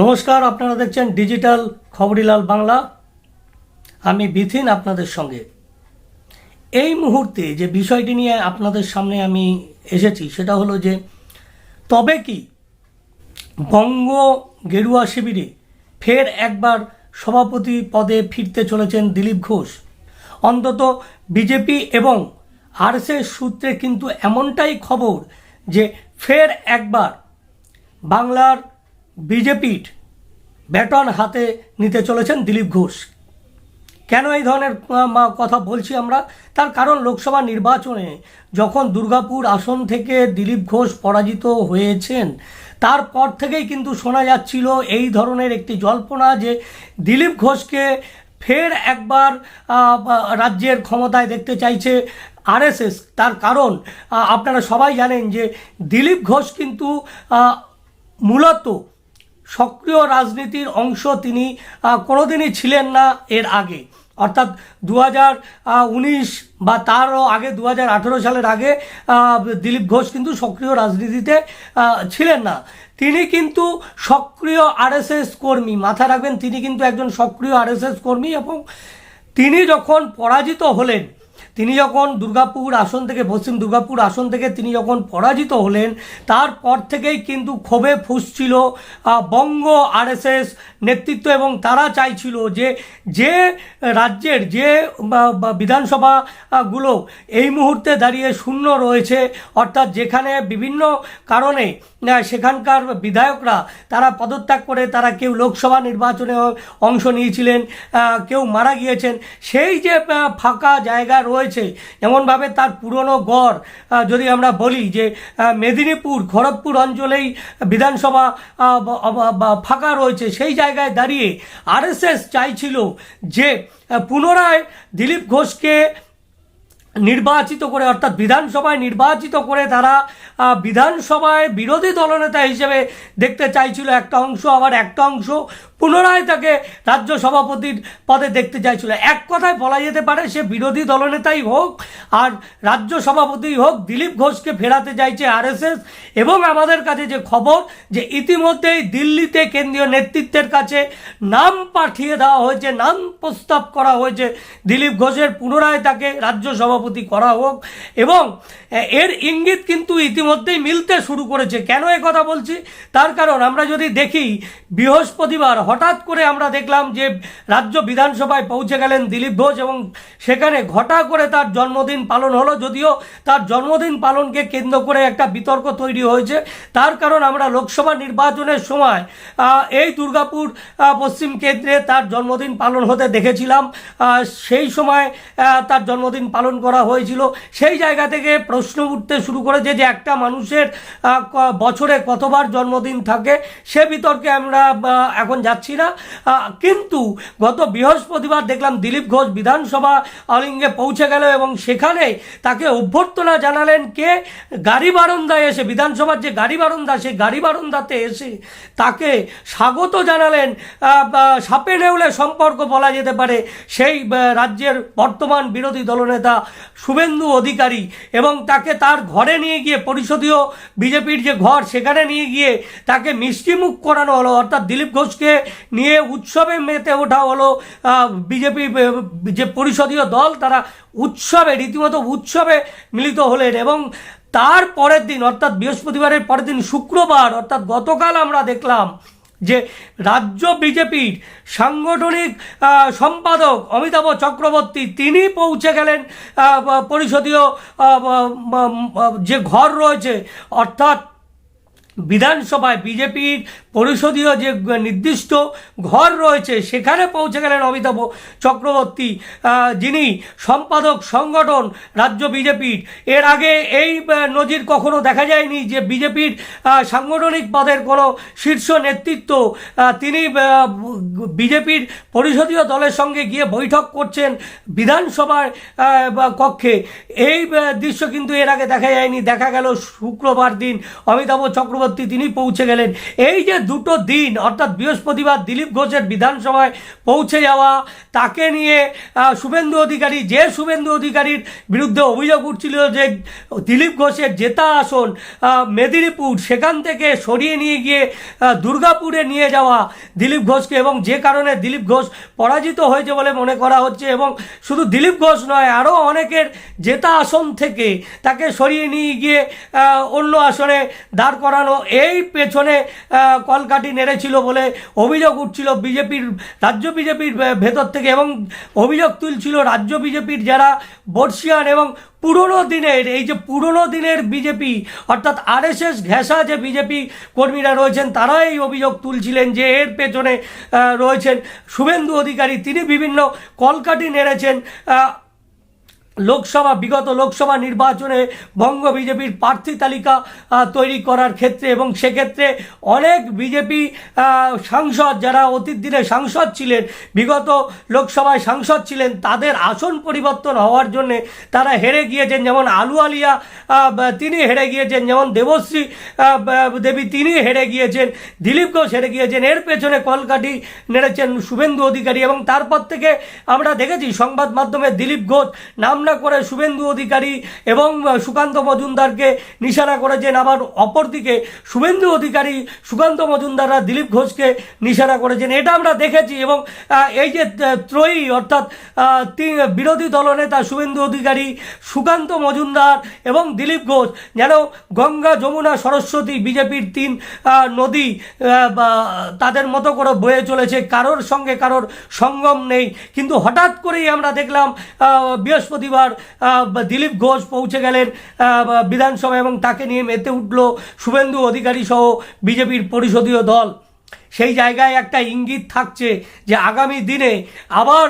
নমস্কার, আপনারা দেখছেন ডিজিটাল খবরিলাল বাংলা। আমি বিথিন আপনাদের সঙ্গে। এই মুহূর্তে যে বিষয়টি নিয়ে আপনাদের সামনে আমি এসেছি, সেটা হলো যে, তবে কি বঙ্গ গেরুয়া শিবিরে ফের একবার সভাপতি পদে ফিরতে চলেছেন দিলীপ ঘোষ? অন্তত বিজেপি এবং আরএসএস সূত্রে কিন্তু এমনটাই খবর যে, ফের একবার বাংলার বিজেপির ব্যাটন হাতে নিতে চলেছেন দিলীপ ঘোষ। কেন এই ধরনের কথা বলছি আমরা? তার কারণ লোকসভা নির্বাচনে যখন দুর্গাপুর আসন থেকে দিলীপ ঘোষ পরাজিত হয়েছেন, তারপর থেকেই কিন্তু শোনা যাচ্ছিল এই ধরনের একটি জল্পনা যে দিলীপ ঘোষকে ফের একবার রাজ্যের ক্ষমতায় দেখতে চাইছে আরএসএস। তার কারণ আপনারা সবাই জানেন যে দিলীপ ঘোষ কিন্তু মূলত সক্রিয় রাজনীতির অংশ তিনি কোনোদিনই ছিলেন না এর আগে। অর্থাৎ দু উনিশ বা তারও আগে দু হাজার আঠেরো সালের আগে দিলীপ ঘোষ কিন্তু সক্রিয় রাজনীতিতে ছিলেন না। তিনি কিন্তু সক্রিয় আরএসএস কর্মী, মাথায় রাখবেন, তিনি কিন্তু একজন সক্রিয় আরএসএস কর্মী এবং তিনি যখন পরাজিত হলেন তিনি যখন দুর্গাপুর আসন থেকে, পশ্চিম দুর্গাপুর আসন থেকে তিনি যখন পরাজিত হলেন, তারপর থেকেই কিন্তু ক্ষোভে ফুসছিল বঙ্গ আরএসএস নেতৃত্ব এবং তারা চাইছিল যে যে রাজ্যের যে বিধানসভাগুলো এই মুহূর্তে দাঁড়িয়ে শূন্য রয়েছে, অর্থাৎ যেখানে বিভিন্ন কারণে সেখানকার বিধায়করা তারা পদত্যাগ করে তারা কেউ লোকসভা নির্বাচনে অংশ নিয়েছিলেন কেউ মারা গিয়েছেন, সেই যে ফাঁকা জায়গা রয়েছে যেমনভাবে তার পুরনো গড় যদি আমরা বলি যে মেদিনীপুর, খড়গপুর অঞ্চলেই বিধানসভা ফাঁকা রয়েছে, সেই জায়গায় দাঁড়িয়ে আরএসএস চাইছিল যে পুনরায় দিলীপ ঘোষকে নির্বাচিত করে, অর্থাৎ বিধানসভায় নির্বাচিত করে তারা বিধানসভায় বিরোধী দলনেতা হিসেবে দেখতে চাইছিল একটা অংশ, আবার একটা অংশ পুনরায় তাকে রাজ্য সভাপতির পদে দেখতে চাইছিল। এক কথায় বলা যেতে পারে, সে বিরোধী দলনেতাই হোক আর রাজ্য সভাপতি হোক, দিলীপ ঘোষকে ফেরাতে চাইছে আরএসএস এবং আমাদের কাছে যে খবর যে ইতিমধ্যেই দিল্লিতে কেন্দ্রীয় নেতৃত্বের কাছে নাম পাঠিয়ে দেওয়া হয়েছে, নাম প্রস্তাব করা হয়েছে, দিলীপ ঘোষের পুনরায় তাকে রাজ্য সভাপতি করা হোক এবং এর ইঙ্গিত কিন্তু ইতিমধ্যেই মিলতে শুরু করেছে। কেন কথা বলছি? তার কারণ আমরা যদি দেখি, বৃহস্পতিবার হঠাৎ করে আমরা দেখলাম যে রাজ্য বিধানসভায় পৌঁছে গেলেন দিলীপ ঘোষ এবং সেখানে ঘটা করে তার জন্মদিন পালন হলো, যদিও তার জন্মদিন পালনকে কেন্দ্র করে একটা বিতর্ক তৈরি হয়েছে। তার কারণ আমরা লোকসভা নির্বাচনের সময় এই দুর্গাপুর পশ্চিম কেন্দ্রে তার জন্মদিন পালন হতে দেখেছিলাম। সেই সময় তার জন্মদিন পালন করা হয়েছিল। সেই জায়গা থেকে প্রশ্ন উঠতে শুরু করেছে যে একটা মানুষের বছরে কতবার জন্মদিন থাকে? সে বিতর্কে আমরা এখন যাচ্ছি না কিন্তু গত বৃহস্পতিবার দেখলাম দিলীপ ঘোষ বিধানসভা অলিঙ্গে পৌঁছে গেল এবং সেখানে তাকে অভ্যর্থনা জানালেন কে? গাড়ি বারন্দায় এসে, বিধানসভার যে গাড়ি বারন্দা, সেই গাড়ি বারন্দাতে এসে তাকে স্বাগত জানালেন। সাপে নেউলে সম্পর্ক বলা যেতে পারে। সেই রাজ্যের বর্তমান বিরোধী দলনেতা শুভেন্দু অধিকারী এবং তাকে তার ঘরে নিয়ে গিয়ে পরিষদীয় বিজেপির যে ঘর, সেখানে নিয়ে গিয়ে তাকে মিষ্টিমুখ করানো হলো। অর্থাৎ দিলীপ ঘোষকে নিয়ে উৎসবে মেতে ওঠা হলো বিজেপি যে পরিষদীয় দল, তারা উৎসবে, রীতিমতো উৎসবে মিলিত হলেন এবং তার পরের দিন, অর্থাৎ বৃহস্পতিবারের পরের দিন শুক্রবার, অর্থাৎ গতকাল আমরা দেখলাম যে রাজ্য বিজেপির সাংগঠনিক সম্পাদক অমিতাভ চক্রবর্তী, তিনি পৌঁছে গেলেন পরিষদীয় যে ঘর রয়েছে, অর্থাৎ বিধানসভায় বিজেপির পরিষদীয় যে নির্দিষ্ট ঘর রয়েছে, সেখানে পৌঁছে গেলেন অমিতাভ চক্রবর্তী। যিনি সম্পাদক সংগঠন রাজ্য বিজেপির। এর আগে এই নজির কখনো দেখা যায়নি যে বিজেপির সাংগঠনিক পদের কোনো শীর্ষ নেতৃত্ব তিনি বিজেপির পরিষদীয় দলের সঙ্গে গিয়ে বৈঠক করছেন বিধানসভার কক্ষে। এই দৃশ্য কিন্তু এর আগে দেখা যায়নি। দেখা গেল শুক্রবার দিন অমিতাভ চক্রবর্তী তিনি পৌঁছে গেলেন। এই যে দুটো দিন, অর্থাৎ বৃহস্পতিবার দিলীপ ঘোষের বিধানসভায় পৌঁছে যাওয়া, তাকে নিয়ে শুভেন্দু অধিকারী, যে শুভেন্দু অধিকারীর বিরুদ্ধে অভিযোগ উঠছিল যে দিলীপ ঘোষের জেতা আসন মেদিনীপুর, সেখান থেকে সরিয়ে নিয়ে গিয়ে দুর্গাপুরে নিয়ে যাওয়া দিলীপ ঘোষকে এবং যে কারণে দিলীপ ঘোষ পরাজিত হয়েছে বলে মনে করা হচ্ছে এবং শুধু দিলীপ ঘোষ নয় আরও অনেকের জেতা আসন থেকে তাকে সরিয়ে নিয়ে গিয়ে অন্য আসনে দাঁড় করানো, এই পেছনে কলকাঠি নেড়েছিল বলে অভিযোগ উঠছিল বিজেপির, রাজ্য বিজেপির ভেতর থেকে এবং অভিযোগ তুলছিল রাজ্য বিজেপির যারা বর্ষিয়ান এবং পুরনো দিনের, এই যে পুরনো দিনের বিজেপি, অর্থাৎ আরএসএস ঘেঁষা যে বিজেপি কর্মীরা রয়েছেন তারা এই অভিযোগ তুলছিলেন যে এর পেছনে রয়েছেন শুভেন্দু অধিকারী। তিনি বিভিন্ন কলকাঠি নেড়েছেন লোকসভা, বিগত লোকসভা নির্বাচনে বঙ্গ বিজেপির প্রার্থী তালিকা তৈরি করার ক্ষেত্রে এবং সেক্ষেত্রে অনেক বিজেপি সাংসদ যারা অতীত দিনে সাংসদ ছিলেন, বিগত লোকসভায় সাংসদ ছিলেন, তাদের আসন পরিবর্তন হওয়ার জন্যে তারা হেরে গিয়েছেন। যেমন আলু আলিয়া তিনি হেরে গিয়েছেন। যেমন দেবশ্রী দেবী, তিনি হেরে গিয়েছেন। দিলীপ ঘোষ হেরে গিয়েছেন। এর পেছনে কলকাঠি নেড়েছেন শুভেন্দু অধিকারী এবং তারপর থেকে আমরা দেখেছি সংবাদ মাধ্যমে দিলীপ ঘোষ নাম না করে শুভেন্দু অধিকারী এবং সুকান্ত মজুমদারকে নিশানা করেছেন। আবার অপরদিকে শুভেন্দু অধিকারী, সুকান্ত মজুমদাররা দিলীপ ঘোষকে নিশানা করেছেন। এটা আমরা দেখেছি এবং এই যে ত্রয়ী অর্থাৎ বিরোধী দলনেতা শুভেন্দু অধিকারী, সুকান্ত মজুমদার এবং দিলীপ ঘোষ যেন গঙ্গা, যমুনা, সরস্বতী বিজেপির তিন নদী তাদের মতো করে বয়ে চলেছে। কারোর সঙ্গে কারোর সঙ্গম নেই। কিন্তু হঠাৎ করেই আমরা দেখলাম বৃহস্পতিবার আহ, দিলীপ ঘোষ পৌঁছে গেলেন বিধানসভা এবং তাকে নিয়ে মেতে উঠল শুভেন্দু অধিকারী সহ বিজেপির পরিষদীয় দল। সেই জায়গায় একটা ইঙ্গিত থাকছে যে আগামী দিনে আবার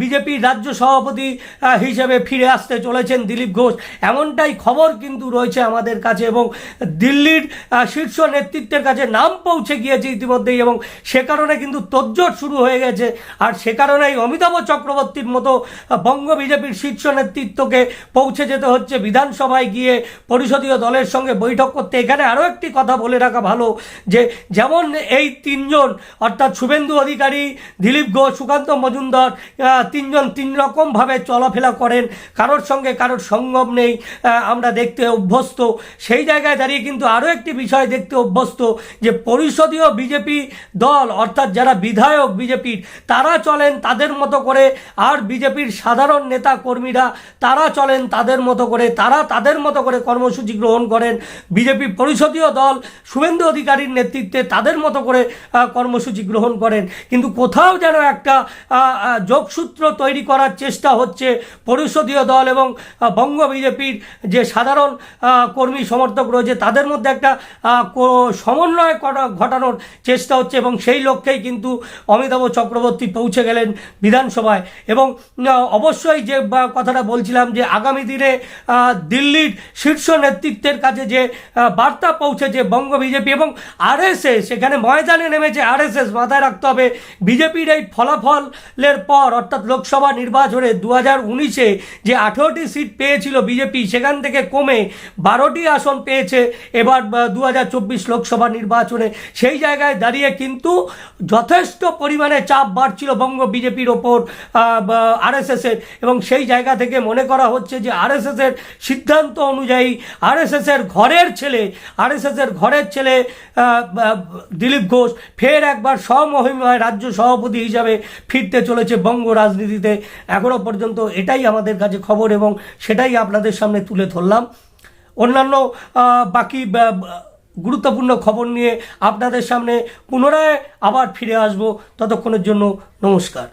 বিজেপির রাজ্য সভাপতি হিসেবে ফিরে আসতে চলেছেন দিলীপ ঘোষ। এমনটাই খবর কিন্তু রয়েছে আমাদের কাছে এবং দিল্লির শীর্ষ নেতৃত্বের কাছে নাম পৌঁছে গিয়েছে ইতিমধ্যেই এবং সে কারণে কিন্তু তোজ্জট শুরু হয়ে গেছে। আর সে কারণেই অমিতাভ চক্রবর্তীর মতো বঙ্গ বিজেপির শীর্ষ নেতৃত্বকে পৌঁছে যেতে হচ্ছে বিধানসভায় গিয়ে পরিষদীয় দলের সঙ্গে বৈঠক করতে। এখানে আরও একটি কথা বলে রাখা ভালো যে, যেমন এই তিনজন, অর্থাৎ শুভেন্দু অধিকারী, দিলীপ ঘোষ, সুকান্ত মজুমদার তিনজন তিন রকমভাবে চলাফেরা করেন। কারোর সঙ্গে কারোর সঙ্গম নেই আমরা দেখতে অভ্যস্ত। সেই জায়গায় দাঁড়িয়ে কিন্তু আরও একটি বিষয় দেখতে অভ্যস্ত, যে পরিষদীয় বিজেপি দল, অর্থাৎ যারা বিধায়ক বিজেপির, তারা চলেন তাদের মতো করে, আর বিজেপির সাধারণ নেতা কর্মীরা তারা চলেন তাদের মতো করে, তারা তাদের মতো করে কর্মসূচি গ্রহণ করেন। বিজেপি পরিষদীয় দল, শুভেন্দু অধিকারীর নেতৃত্বে তাদের মতো করে আহ, কর্মসূচি গ্রহণ করেন। কিন্তু কোথাও যেন একটা যোগসূত্র তৈরি করার চেষ্টা হচ্ছে পরিষদীয় দল এবং বঙ্গ বিজেপির যে সাধারণ কর্মী সমর্থক রয়েছে তাদের মধ্যে একটা সমন্বয় করা- ঘটানোর চেষ্টা হচ্ছে এবং সেই লক্ষ্যেই কিন্তু অমিতাভ চক্রবর্তী পৌঁছে গেলেন বিধানসভায়। এবং অবশ্যই যে কথাটা বলছিলাম যে আগামী দিনে দিল্লির শীর্ষ নেতৃত্বের কাছে যে বার্তা পৌঁছেছে বঙ্গ বিজেপি এবং আর আরএসএস সেখানে ময়দানে নেমেছে আরএসএস মাথায় রাখতে হবে। বিজেপির এই ফলাফলের পর অর্থাৎ লোকসভা নির্বাচনে দু হাজার উনিশে যে আঠেরোটি সিট পেয়েছিল বিজেপি, সেখান থেকে কমে বারোটি আসন পেয়েছে। এবার দু হাজার চব্বিশ লোকসভা নির্বাচনে সেই জায়গায় দাঁড়িয়ে কিন্তু যথেষ্ট পরিমাণে চাপ বাড়ছিল বঙ্গ বিজেপির ওপর আরএসএসের এবং সেই জায়গা থেকে মনে করা হচ্ছে যে আরএসএসের সিদ্ধান্ত অনুযায়ী আরএসএসের ঘরের ছেলে আরএসএসের ঘরের ছেলে দিলীপ ঘোষ ফের একবার স্বমহিমায় রাজ্য সভাপতি হিসাবে ফিরতে চলেছে বঙ্গ রাজনীতিতে। এখনও পর্যন্ত এটাই আমাদের কাছে খবর এবং সেটাই আপনাদের সামনে তুলে ধরলাম। অন্যান্য বাকি গুরুত্বপূর্ণ খবর নিয়ে আপনাদের সামনে পুনরায় আবার ফিরে আসব। ততক্ষণের জন্য নমস্কার।